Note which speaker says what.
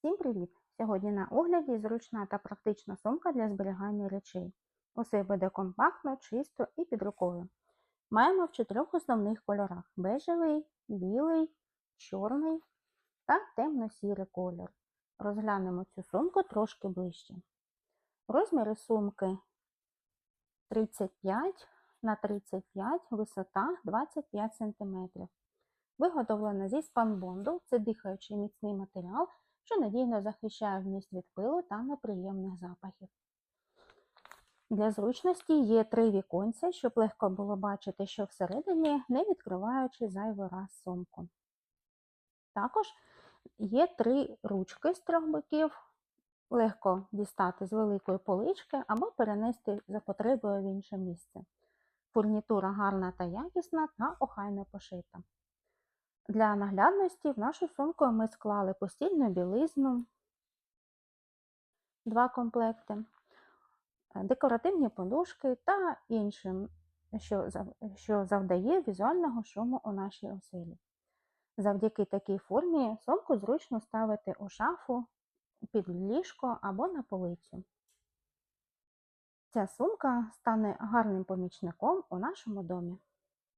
Speaker 1: Всім привіт! Сьогодні на огляді зручна та практична сумка для зберігання речей. Усе буде компактно, чисто і під рукою. Маємо в чотирьох основних кольорах: бежевий, білий, чорний та темно-сірий кольор. Розглянемо цю сумку трошки ближче. Розміри сумки 35 на 35, висота 25 см. Виготовлена зі спанбонду, це дихаючий міцний матеріал, що надійно захищає вміст від пилу та неприємних запахів. Для зручності є три віконця, щоб легко було бачити, що всередині, не відкриваючи зайвий раз сумку. Також є три ручки з трьох боків, легко дістати з великої полички або перенести за потребою в інше місце. Фурнітура гарна та якісна та охайно пошита. Для наглядності в нашу сумку ми склали постільну білизну, два комплекти, е, декоративні подушки та іншим, що, завдає візуального шуму у нашій оселі. Завдяки такій формі сумку зручно ставити у шафу, під ліжко або на полицю. Ця сумка стане гарним помічником у нашому домі.